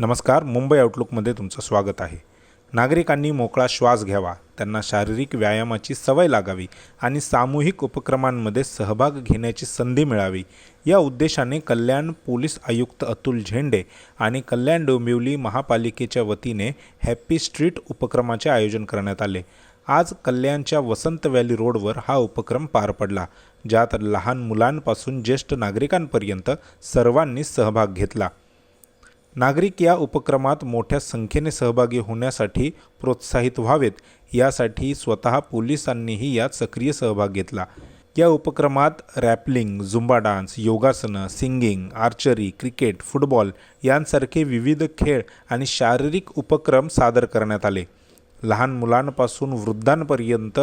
नमस्कार मुंबई आउटलुकमध्ये तुमचं स्वागत आहे. नागरिकांनी मोकळा श्वास घ्यावा त्यांना शारीरिक व्यायामाची सवय लागावी आणि सामूहिक उपक्रमांमध्ये सहभाग घेण्याची संधी मिळावी. या उद्देशाने कल्याण पोलीस आयुक्त अतुल झेंडे आणि कल्याण डोंबिवली महापालिकेच्या वतीने हॅप्पी स्ट्रीट उपक्रमाचे आयोजन करण्यात आले. आज कल्याणच्या वसंत व्हॅली रोडवर हा उपक्रम पार पडला ज्यात लहान मुलांपासून ज्येष्ठ नागरिकांपर्यंत सर्वांनी सहभाग घेतला. नागरिक या उपक्रमात मोठ्या संख्येने सहभागी होण्यासाठी प्रोत्साहित व्हावेत यासाठी स्वतः पोलिसांनीही यात सक्रिय सहभाग घेतला. या उपक्रमात रॅपलिंग झुंबा डान्स योगासनं सिंगिंग आर्चरी क्रिकेट फुटबॉल यांसारखे विविध खेळ आणि शारीरिक उपक्रम सादर करण्यात आले. लहान मुलांपासून वृद्धांपर्यंत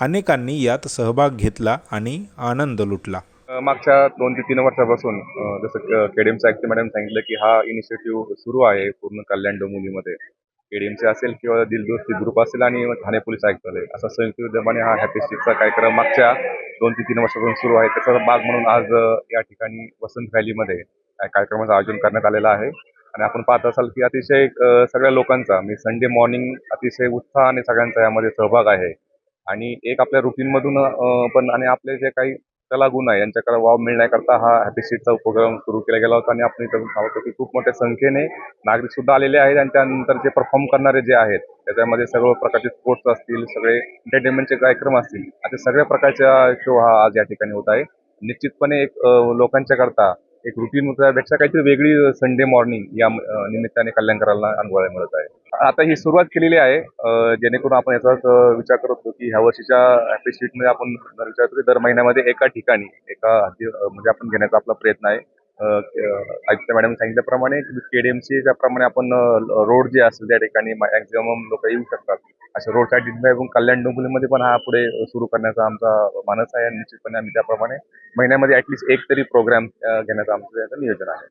अनेकांनी यात सहभाग घेतला आणि आनंद लुटला. मागच्या दोन ते तीन वर्षापासून जसं केडीएमचं ऍक्ट मॅडम सांगितलं की हा इनिशिएटिव्ह सुरू आहे पूर्ण कल्याण डोंबिवलीमध्ये. केडीएमचे असेल किंवा दिलदोस्ती ग्रुप असेल आणि ठाणे पोलीस आयुक्त असा संयुक्त उद्यमाने हा हॅपी स्ट्रीटचा कार्यक्रम मागच्या दोन ते तीन वर्षापासून सुरू आहे त्याचा भाग म्हणून आज या ठिकाणी वसंत व्हॅलीमध्ये या कार्यक्रमाचं आयोजन करण्यात आलेलं आहे. आणि आपण पाहत असाल की अतिशय सगळ्या लोकांचा म्हणजे संडे मॉर्निंग अतिशय उत्साह आणि सगळ्यांचा यामध्ये सहभाग आहे. आणि एक आपल्या रुटीनमधून पण आणि आपले जे काही कलागुण आहे. यांच्याकडे वाव मिळण्याकरता हा हॅपी सीटचा उपक्रम सुरू केला गेला होता आणि आपण इथं सांगतो की खूप मोठ्या संख्येने नागरिक सुद्धा आलेले आहेत आणि त्यानंतर जे परफॉर्म करणारे जे आहेत त्याच्यामध्ये सर्व प्रकारचे स्पोर्ट्स असतील सगळे एंटरटेनमेंटचे कार्यक्रम असतील अशा सगळ्या प्रकारच्या शो हा आज या ठिकाणी होत आहे. निश्चितपणे एक लोकांच्या करता एक रुटीन होत्यापेक्षा काहीतरी वेगळी संडे मॉर्निंग या निमित्ताने कल्याणकरांना अनुभवायला मिळत आहे. आता ही सुरुवात केलेली आहे जेणेकरून आपण याचाच विचार करत होतो की ह्या वर्षीच्या हॅपी मध्ये आपण विचार करू दर महिन्यामध्ये एका ठिकाणी एका म्हणजे आपण घेण्याचा आपला प्रयत्न आहे. आयुक्त मॅडम सांगितल्याप्रमाणे केडीएमसी ज्याप्रमाणे आपण रोड जे असेल त्या ठिकाणी मॅक्झिमम लोक येऊ शकतात. अशा रोड साईड पण कल्याण डोंबिवलीमध्ये पण हा पुढे सुरू करण्याचा आमचा मानस आहे. आणि निश्चितपणे आम्ही त्याप्रमाणे महिन्यामध्ये ॲटलिस्ट एक तरी प्रोग्राम घेण्याचं आमचं नियोजन आहे.